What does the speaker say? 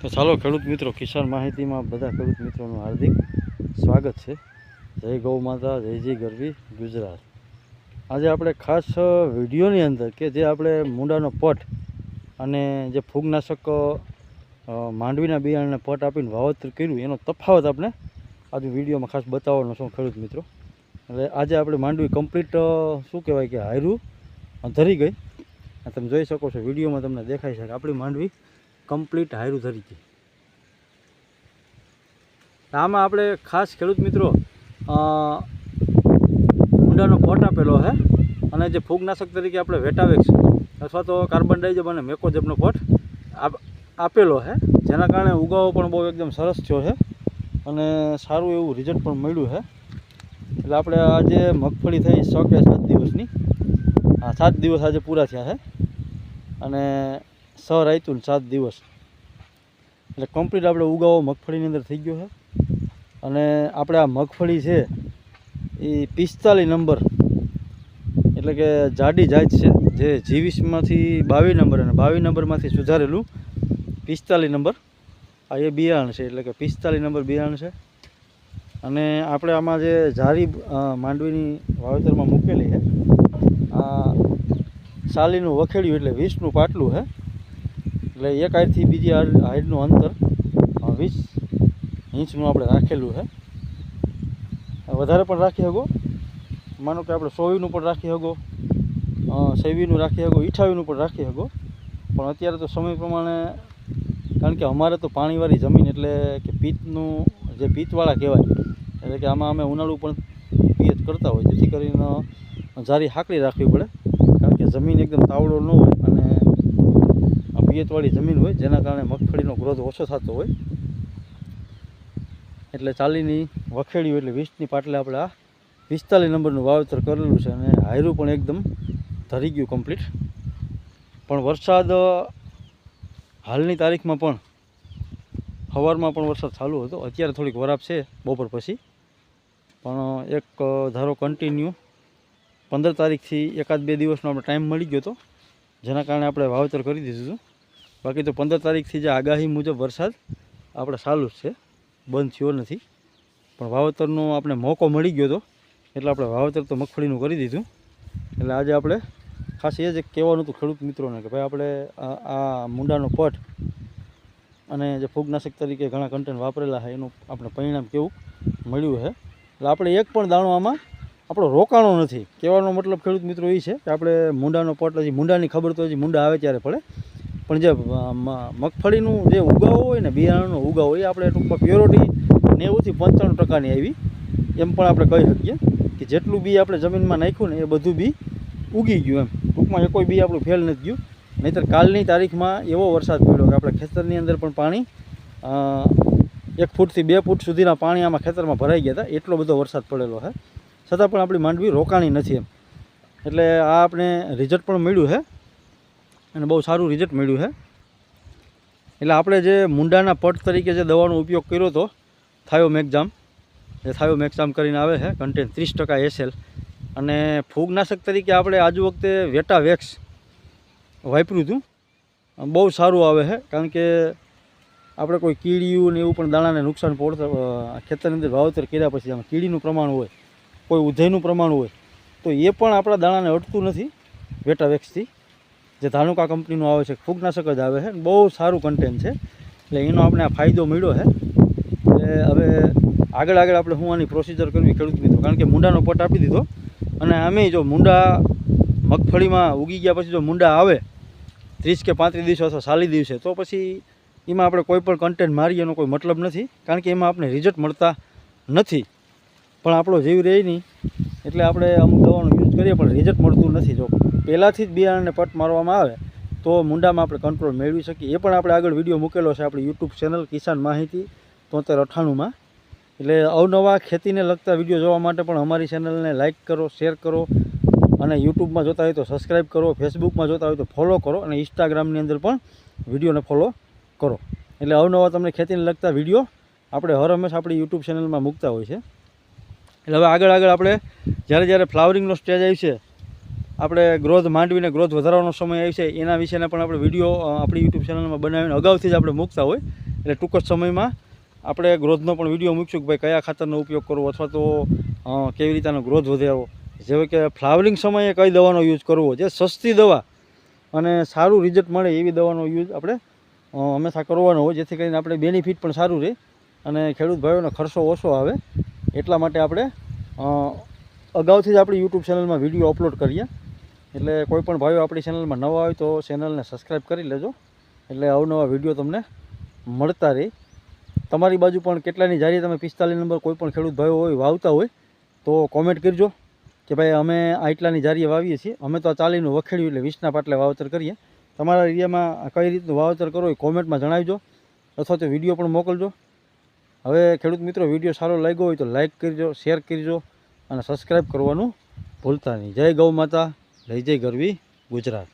તો ચાલો ખેડૂત મિત્રો, કિસાન માહિતીમાં બધા ખેડૂત મિત્રોનું હાર્દિક સ્વાગત છે. જય ગૌ માતા, જય જય ગરવી, ગુજરાત. આજે આપણે ખાસ વિડીયોની અંદર કે જે આપણે મૂંડાનો પટ અને જે ફૂગનાશક માંડવીના બિયારણને પટ આપીને વાવતર કર્યું, એનો તફાવત આપણે આજે વિડીયોમાં ખાસ બતાવવાનો છું ખેડૂત મિત્રો. એટલે આજે આપણે માંડવી કમ્પ્લીટ શું કહેવાય કે હાયરું ધરી ગઈ. તમે જોઈ શકો છો, વિડીયોમાં તમને દેખાય છે કે આપણી માંડવી કમ્પ્લીટ હાયરું તરીકે આમાં આપણે ખાસ ખેડૂત મિત્રો ઊંડાનો પોટ આપેલો છે અને જે ફૂગનાશક તરીકે આપણે વેટાવેક્સ અથવા તો કાર્બન ડાયજબ અને મેકોજબનો પોટ આપ- આપેલો છે જેના કારણે ઉગાવો પણ બહુ એકદમ સરસ થયો છે અને સારું એવું રિઝલ્ટ પણ મળ્યું છે એટલે આપણે આજે મગફળી થઈ છ કે સાત દિવસની, હા, સાત દિવસ આજે પૂરા થયા છે અને સ રાયતું ને સાત દિવસ. એટલે કમ્પ્લીટ આપણે ઉગાવો મગફળીની અંદર થઈ ગયો છે. અને આપણે આ મગફળી છે, એ પિસ્તાલીસ નંબર. એટલે કે જાડી જાત છે, જે જીવીસમાંથી બાવીસ નંબર અને બાવીસ નંબરમાંથી સુધારેલું પિસ્તાલીસ નંબર. આ એ બિયારણ છે, એટલે કે પિસ્તાલીસ નંબર બિયારણ છે. અને આપણે આમાં જે જારી માંડવીની વાવેતરમાં મૂકેલી છે, આ સાલીનું વખેડ્યું એટલે વીસનું પાટલું છે. એટલે એક હાઈટથી બીજી હાઈટ- હાઈટનું અંતર વીસ ઇંચનું આપણે રાખેલું છે. વધારે પણ રાખી શકો. માનો કે આપણે સોવીનું પણ રાખી શકો. સેવીનું રાખી શકો, ઈઠાવીનું પણ રાખી શકો. પણ અત્યારે તો સમય પ્રમાણે, કારણ કે અમારે તો પાણીવાળી જમીન એટલે કે પિત્તનું, જે પિત્તવાળા કહેવાય, એટલે કે આમાં અમે ઉનાળું પણ પિયત કરતા હોય. જેથી કરીને જારી હાકડી રાખવી પડે. કારણ કે જમીન એકદમ તાવડો ન હોય અને પિયતવાળી જમીન હોય, જેના કારણે મગફળીનો ગ્રોથ ઓછો થતો હોય. એટલે ચાલીની વખેડ્યું એટલે વીસની પાટલે આપણે આ પિસ્તાલીસ નંબરનું વાવેતર કરેલું છે અને હાયરું પણ એકદમ ધરી ગયું કમ્પ્લીટ પણ વરસાદ હાલની તારીખમાં પણ સવારમાં પણ વરસાદ ચાલુ હતો. અત્યારે થોડીક વરાપ છે બપોર પછી. પણ એક ધારો કન્ટિન્યુ પંદર તારીખથી એકાદ બે દિવસનો આપણે ટાઈમ મળી ગયો હતો, જેના કારણે આપણે વાવેતર કરી દીધું હતું. બાકી તો પંદર તારીખથી જે આગાહી મુજબ વરસાદ આપણે ચાલુ જ છે. બંધ થયો નથી. પણ વાવેતરનો આપણે મોકો મળી ગયો હતો એટલે આપણે વાવેતર તો મગફળીનું કરી દીધું. એટલે આજે આપણે ખાસ એ જ કહેવાનું હતું ખેડૂત મિત્રોને કે ભાઈ આપણે આ મુંડાનો પટ અને જે ફૂગનાશક તરીકે ઘણા કન્ટેન્ટ વાપરેલા છે, એનું આપણે પરિણામ કેવું મળ્યું છે. એટલે આપણે એક પણ દાણો આમાં આપણો રોકાણો નથી. કહેવાનો મતલબ ખેડૂત મિત્રો એ છે કે આપણે મુંડાનો પટ, હજી મુંડાની ખબર તો હજી મુંડા આવે ત્યારે પડે. પણ જે મગફળીનું જે ઉગાવો હોય ને, બિયારણનો ઉગાવો, એ આપણે ટૂંકમાં પ્યોરિટી નેવુંથી પંચાણું ટકાની આવી. એમ પણ આપણે કહી શકીએ કે જેટલું બી આપણે જમીનમાં નાખ્યું ને, એ બધું બી ઉગી ગયું એમ. ટૂંકમાં એ કોઈ બી આપણું ફેલ નથી ગયું નહીંતર કાલની તારીખમાં એવો વરસાદ પડ્યો કે આપણે ખેતરની અંદર પણ પાણી એક ફૂટથી બે ફૂટ સુધીના પાણી આમાં ખેતરમાં ભરાઈ ગયા હતા. એટલો બધો વરસાદ પડેલો છે. છતાં પણ આપણી માંડવી રોકાણી નથી એમ. એટલે આ આપણે રિઝલ્ટ પણ મળ્યું છે. અને બહુ સારું રિઝલ્ટ મળ્યું છે. એટલે આપણે જે મુંડાના પટ તરીકે જે દવાનો ઉપયોગ કર્યો હતો થાયો મેક્ઝામ જે થાયો મેગઝામ કરીને આવે છે કન્ટેન ત્રીસ ટકા એસએલ અને ફૂગનાશક તરીકે આપણે આજુ વખતે વેટા વેક્સ વાપર્યું હતું. બહુ સારું આવે છે, કારણ કે આપણે કોઈ કીડીયું ને એવું પણ દાણાને નુકસાન પહોંચતા ખેતરની અંદર વાવેતર કર્યા પછી આમાં કીડીનું પ્રમાણ હોય, કોઈ ઉધયનું પ્રમાણ હોય, તો એ પણ આપણા દાણાને અટતું નથી વેટા વેક્સથી જે ધાનુકા કંપનીનું આવે છે, ફૂગનાશક જ આવે છે. બહુ સારું કન્ટેન્ટ છે. એટલે એનો આપણે આ ફાયદો મળ્યો છે. એટલે હવે આગળ આગળ આપણે હું આની પ્રોસિજર કરવી ખેડૂત મિત્રો, કારણ કે મુંડાનો પટ આપી દીધો. અને આમે જો મૂંડા મગફળીમાં ઉગી ગયા પછી જો મુંડા આવે, ત્રીસ કે પાંત્રીસ દિવસો અથવા સાલી દિવસે, તો પછી એમાં આપણે કોઈ પણ કન્ટેન્ટ મારીએ એનો કોઈ મતલબ નથી, કારણ કે એમાં આપણે રિઝલ્ટ મળતા નથી. પણ આપણો જીવ રહે નહીં. એટલે આપણે અમુક દવાનો કરીએ, પણ રિઝલ્ટ મળતું નથી. જો પહેલાંથી જ બિયારણને પટ મારવામાં આવે, તો મુંડામાં આપણે કંટ્રોલ મેળવી શકીએ. એ પણ આપણે આગળ વીડિયો મૂકેલો છે આપણી યુટ્યુબ ચેનલ કિસાન માહિતી તોતેર અઠ્ઠાણુંમાં એટલે અવનવા ખેતીને લગતા વીડિયો જોવા માટે પણ અમારી ચેનલને લાઇક કરો શેર કરો, અને યુટ્યુબમાં જોતા હોય તો સબસ્ક્રાઈબ કરો ફેસબુકમાં જોતા હોય તો ફોલો કરો, અને ઇન્સ્ટાગ્રામની અંદર પણ વિડીયોને ફોલો કરો. એટલે અવનવા તમને ખેતીને લગતા વીડિયો આપણે હર હંમેશ આપણી યુટ્યુબ ચેનલમાં મૂકતા હોય છે. એટલે હવે આગળ આગળ આપણે જ્યારે જ્યારે ફ્લાવરિંગનો સ્ટેજ આવશે આપણે ગ્રોથ માંડવીને ગ્રોથ વધારવાનો સમય આવશે એના વિશેના પણ આપણે વીડિયો આપણી યુટ્યુબ ચેનલમાં બનાવીને અગાઉથી જ આપણે મૂકતા હોય. એટલે ટૂંક જ સમયમાં આપણે ગ્રોથનો પણ વીડિયો મૂકશું કે ભાઈ કયા ખાતરનો ઉપયોગ કરવો અથવા તો કેવી રીતેનો ગ્રોથ વધારવો. જેવી કે ફ્લાવરિંગ સમયે કઈ દવાનો યુઝ કરવો, જે સસ્તી દવા અને સારું રિઝલ્ટ મળે એવી દવાનો યુઝ આપણે હંમેશા કરવાનો હોય, જેથી કરીને આપણે બેનિફિટ પણ સારું રહે અને ખેડૂત ભાઈઓનો ખર્ચો ઓછો આવે. એટલા માટે આપણે અગાઉથી જ આપણી યુટ્યુબ ચેનલમાં વીડિયો અપલોડ કરીએ. એટલે કોઈ પણ ભાઈઓ આપણી ચેનલમાં નવા હોય તો ચેનલને સબસ્ક્રાઈબ કરી લેજો. એટલે અવનવા વીડિયો તમને મળતા રહે. તમારી બાજુ પણ કેટલાની જારી તમે પિસ્તાલીસ નંબર કોઈ પણ ખેડૂત ભાઈઓ હોય, વાવતા હોય, તો કોમેન્ટ કરજો કે ભાઈ અમે આટલાની જારીએ વાવીએ છીએ. અમે તો આ ચાલીનું વખેડ્યું એટલે વીસના પાટલે વાવતર કરીએ. તમારા એરિયામાં કઈ રીતનું વાવતર કરો એ કોમેન્ટમાં જણાવજો અથવા તો વીડિયો પણ મોકલજો. હવે ખેડૂત મિત્રો વીડિયો સારો લાગ્યો હોય તો લાઈક કરજો શેર કરજો. અને સબસ્ક્રાઈબ કરવાનું ભૂલતા નહીં. જય ગૌ માતા જય જય ગરવી ગુજરાત.